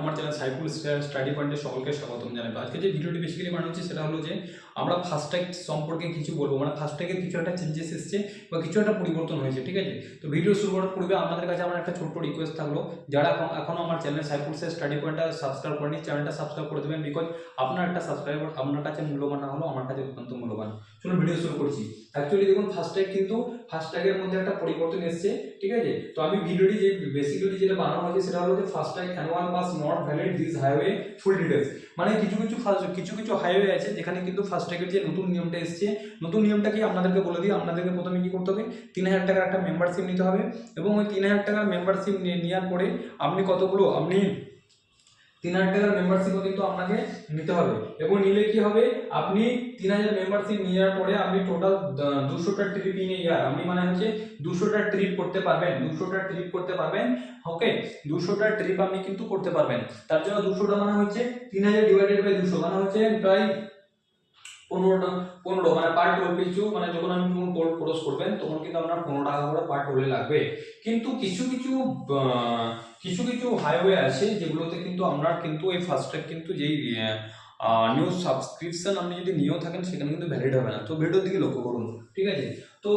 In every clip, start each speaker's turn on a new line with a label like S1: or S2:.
S1: আমার channel Saiful study পয়েন্টে সকলকে স্বাগতম জানাব। আজকে যে ভিডিওটি বেসিক্যালি বানানো হচ্ছে সেটা হলো যে, আমরা ফাস্ট্যাগ সম্পর্কে কিছু বলব। মানে ফাস্ট্যাগের কিছু একটা চেঞ্জেস এসছে বা কিছু একটা পরিবর্তন হয়েছে, ঠিক আছে? তো ভিডিও শুরু করার পূর্বে আমাদের কাছে আমার একটা ছোট্ট রিকোয়েস্ট থাকল। যারা এখন এখনও আমার চ্যানেল সাইফুল স্টাডি পয়েন্টটা সাবস্ক্রাইব করেনি, চ্যানেলটা সাবস্ক্রাইব করে দেবেন বিকজ আপনার একটা সাবস্ক্রাইবার আপনার কাছে মূল্যবান না হলো আমার কাছে অত্যন্ত মূল্যবান। চলুন ভিডিও শুরু করছি। অ্যাকচুয়ালি দেখুন ফাস্ট্যাগ কিন্তু ফাস্ট্যাগের মধ্যে একটা পরিবর্তন এসছে, ঠিক আছে? তো আমি ভিডিওটি যে বেসিক্যালি যেটা বানানো হয়েছে, সেটা হলো যে FASTag annual pass not valid this highway full details মানে কিছু কিছু কিছু কিছু হাইওয়ে আছে, যেখানে কিন্তু ফাস্ট্যাগের যে নতুন নিয়মটা এসছে, নতুন নিয়মটা কি আপনাদেরকে বলে দিই। আপনাদেরকে প্রথমে কী করতে হবে? তিন হাজার টাকার একটা মেম্বারশিপ নিতে হবে এবং ওই তিন হাজার টাকার মেম্বারশিপ নেওয়ার পরে আপনি কতগুলো, আপনি তিন হাজার টাকার মেম্বারশিপও কিন্তু আপনাকে নিতে হবে। এবং নিলে কি হবে? আপনি তিন হাজার মেম্বারশিপ নেওয়ার পরে আপনি টোটাল দুশোটা ট্রিপ ইন ইয়ার আপনি মানে হচ্ছে দুশোটা ট্রিপ করতে পারবেন, দুশোটা ট্রিপ করতে পারবেন ওকে দুশোটা ট্রিপ আপনি কিন্তু করতে পারবেন। তার জন্য দুশোটা মানে হচ্ছে তিন হাজার ডিভাইডেড বাই দুশো। মানে হচ্ছে প্রায় পনেরোটা, পনেরো মানে পার টোল পিছু মানে যখন আপনি যখন টোল ক্রস করবেন, তখন কিন্তু আপনার পনেরো টাকা করে পার টোলে লাগবে। কিন্তু কিছু কিছু কিছু কিছু হাইওয়ে আছে, যেগুলোতে কিন্তু আপনার কিন্তু এই ফাস্ট্যাগ কিন্তু যেই নিউ সাবস্ক্রিপশন আপনি যদি নিয়েও থাকেন, সেখানে কিন্তু ভ্যালিড হবে না। তো ভিডিওর দিকে লক্ষ্য করুন, ঠিক আছে? তো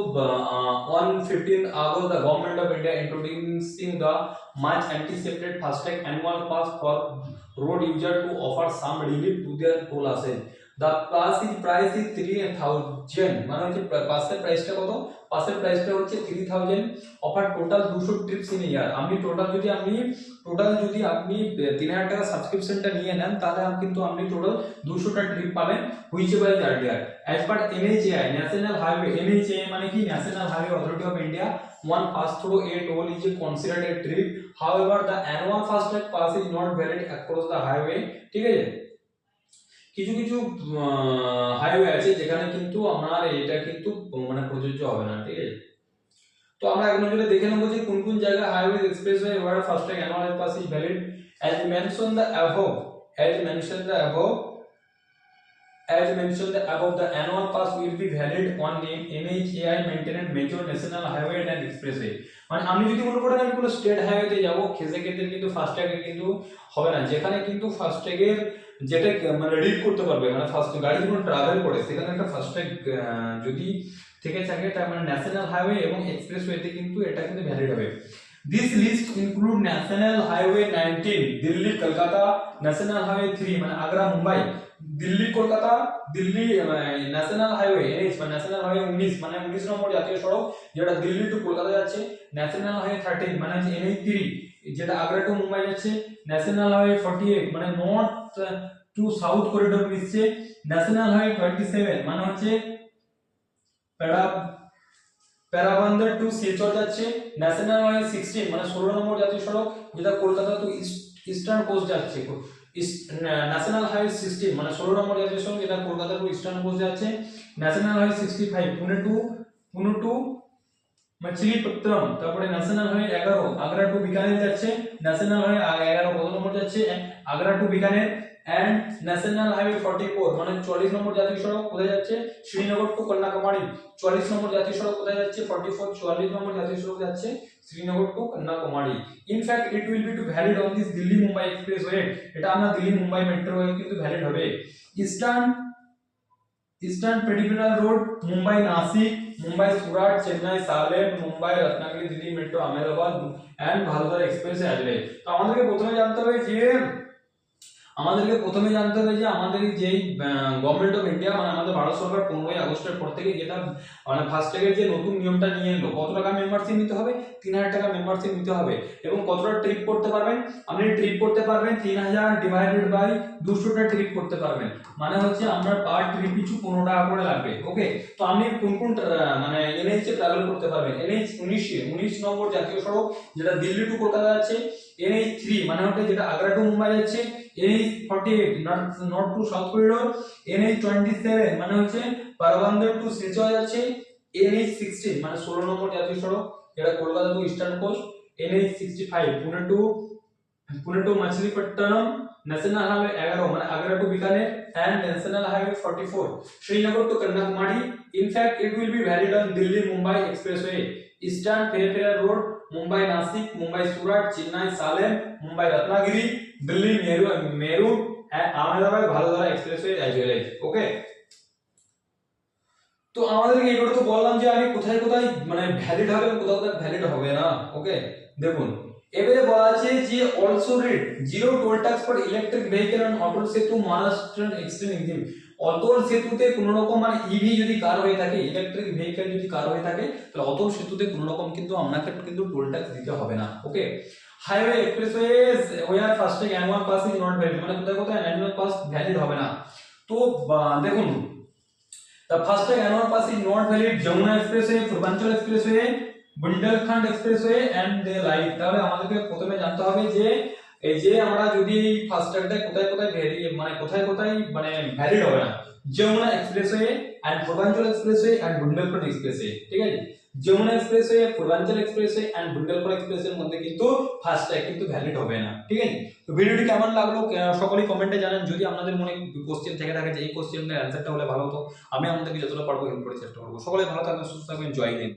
S1: one fifteen August the government of India introducing the much anticipated FASTag annual pass for road user to offer some relief to their toll assessment. The pass is, price is 3000 মানে হচ্ছে পাসের প্রাইসটা কত? পাসের প্রাইসটা হচ্ছে 3000 offer total 200 trips in year আপনি total যদি, আপনি টোটাল যদি আপনি 3000 টাকা সাবস্ক্রিপশনটা নিয়ে নেন, তাহলে কিন্তু আপনি টোটাল 200টা ট্রিপ পাবেন which is earlier as per NHAI national highway NHAI মানে কি? National highway authority of India one pass through a toll is considered a trip however, the annual fastag pass is not valid across the highway ঠিক আছে? কিছু কিছু highway আছে যেখানে কিন্তু আমার এটা কিন্তু মানে প্রযোজ্য হবে না, ঠিক আছে? তো আমরা এক নজরে দেখে নেব যে কোন কোন জায়গায় highway expressway where FASTag annual pass is valid as mention the above as mention the above As mentioned above, the annual pass will be valid on the NHAI maintained major national highway and expressway. মানে আমি যদি মনে করেন আমি কোনো state হাইওয়েতে যাব খেতে কিন্তু ফাস্ট্যাগে কিন্তু হবে না। যেখানে কিন্তু ফাস্ট্যাগের যেটা মানে রিড করতে পারবে মানে ফার্স্ট গাড়ি যখন ট্রাভেল করে সেখানে একটা ফাস্ট্যাগ যদি থেকে থাকে তার মানে ন্যাশনাল হাইওয়ে এবং এক্সপ্রেসওয়েতে কিন্তু এটা কিন্তু ভ্যালিড হবে। This list include national highway 19 Delhi Kolkata national highway 3 মানে Agra Mumbai Delhi, Kolkata, Delhi national highway NH মানে ন্যাশনাল হাইওয়ে 19 মানে 19 নম্বর জাতীয় সড়ক, যেটা দিল্লি টু কলকাতা যাচ্ছে ন্যাশনাল হাইওয়ে 13 মানে হচ্ছে এনএইচ 3 যেটা আগ্রা টু মুম্বাই যাচ্ছে ন্যাশনাল হাইওয়ে 48 মানে নর্থ টু সাউথ করিডোর মিশছে ন্যাশনাল হাইওয়ে 27 মানে হচ্ছে প্যারা, প্যারাবান্দার টু শিলচর যাচ্ছে ন্যাশনাল হাইওয়ে 16 মানে 16 নম্বর জাতীয় সড়ক, যেটা কলকাতা টু ইস্টার্ন কোস্ট যাচ্ছে। ন্যাশনাল হাইওয়ে সিক্সটি মানে ষোলো নম্বর জাতীয় সড়ক যেটা কলকাতা টু ইস্টার্ন কোস্ট যাচ্ছে national highway sixty five Pune to Pune to Machilipatnam তারপরে ন্যাশনাল হাইওয়ে এগারো আগ্রা টু বিকানের যাচ্ছে। ন্যাশনাল হাইওয়ে এগারো, কত নম্বর যাচ্ছে? Agra to Bikaner and national highway forty four মানে চল্লিশ নম্বর জাতীয় সড়ক কোথায় যাচ্ছে? শ্রীনগর টু কন্যাকুমারী। চল্লিশ নম্বর জাতীয় সড়ক কোথায় যাচ্ছে? ফর্টি ফোর চুয়াল্লিশ নম্বর জাতীয় সড়ক যাচ্ছে Srinagar to Kanyakumari. In fact it will be to valid on this Delhi Mumbai express expressway এটা আপনার দিল্লি মুম্বাই মেট্রো ওয়ে কিন্তু ভ্যালিড হবে। Eastern eastern peripheral road Mumbai Nashik Mumbai Surat Chennai Salem Mumbai Ratnagiri Delhi metro Ahmedabad and ভারতর এক্সপ্রেসে আসবে। তো আমাদেরকে প্রথমে জানতে হবে যে আমাদেরকে প্রথমে জানতে হবে যে আমাদের যেই গভর্নমেন্ট অফ ইন্ডিয়া মানে আমাদের ভারত সরকার পনেরোই আগস্টের পর থেকে যেটা মানে ফাস্ট্যাগের যে নতুন নিয়মটা নিয়ে এলো কত টাকা মেম্বারশিপ নিতে হবে? তিন হাজার টাকা মেম্বারশিপ নিতে হবে। এবং কতটা ট্রিপ করতে পারবেন? আপনি ট্রিপ করতে পারবেন তিন হাজার ডিভাইডেড বাই দুশোটা ট্রিপ করতে পারবেন। মানে হচ্ছে আপনার পার ট্রিপ পিছু পনেরো টাকা করে লাগবে ওকে তো আপনি কোন কোন মানে এনএইচ ট্রাভেল করতে পারবেন? এনএইচ উনিশে উনিশ নম্বর জাতীয় সড়ক, যেটা দিল্লি টু কলকাতা যাচ্ছে। এনএইচ থ্রি মানে হচ্ছে যেটা আগ্রা টু মুম্বাই যাচ্ছে। NH forty eight north to south corridor NH twenty seven মানে হচ্ছে পারবান্দর টু শিলচর যাচ্ছে এনএইচ সিক্সটিন মানে ষোলো নম্বর জাতীয় সড়ক, যেটা Kolkata to eastern coast NH sixty five Pune to Pune to Machilipatnam national highway এগারো মানে Agra to Bikaner and national highway forty four Srinagar to Kanyakumari in fact it will be valid on Delhi Mumbai expressway eastern peripheral road Mumbai Nashik, Mumbai Surat, Chennai Salem, Mumbai Ratnagiri, Delhi মেরু মেরু Ahmedabad Vadodara expressway as well as okay তো আমাদেরকে এগুলো তো বললাম যে আমি কোথায় কোথায় মানে ভ্যালিড হবে কোথাও কোথায় ভ্যালিড হবে না ওকে দেখুন, এবারে বলা আছে যে also read zero toll tax for electric vehicle on Atal Setu Maharashtra এক্সটেন Exim অটল সেতুতে কোনো রকম মানে ইভি যদি কার হয়ে থাকে ইলেকট্রিক ভেহিকেল যদি কার হয়ে থাকে তাহলে অটল সেতুতে কোনো রকম কিন্তু আপনাকে কিন্তু টোল ট্যাক্স দিতে হবে না okay highway expressways where FASTag annual pass is not valid মানে কোথায় কোথায় অ্যানুয়াল পাস ভ্যালিড হবে না। তো দেখুন The FASTag annual pass is not valid Jamuna Expressway, Purbanchal Expressway, Bundelkhand expressway and they light তাহলে আমাদেরকে প্রথমে জানতে হবে যে এই যে আমরা যদি এই ফাস্ট্যাগটা কোথায় কোথায় ভ্যালি মানে কোথায় কোথায় মানে ভ্যালিড হবে না, Yamuna expressway and Purvanchal expressway and Bundelkhand expressway ঠিক আছে? Yamuna expressway Purvanchal expressway and Bundelkhand এক্সপ্রেসওয়ের মধ্যে কিন্তু ফার্স্ট ফাস্ট্যাগ কিন্তু ভ্যালিড হবে না, ঠিক আছে? তো ভিডিওটি কেমন লাগল? সকলেই কমেন্টে জানান। যদি আপনাদের মনে কোশ্চেন থেকে থাকে যে এই কোশ্চেনের অ্যান্সারটা হলে ভালো হতো, আমি আপনাদেরকে যতটা পারব হেল্প করার চেষ্টা করব। সকলে ভালো থাকবেন, সুস্থ থাকবেন, জয় হিন্দ।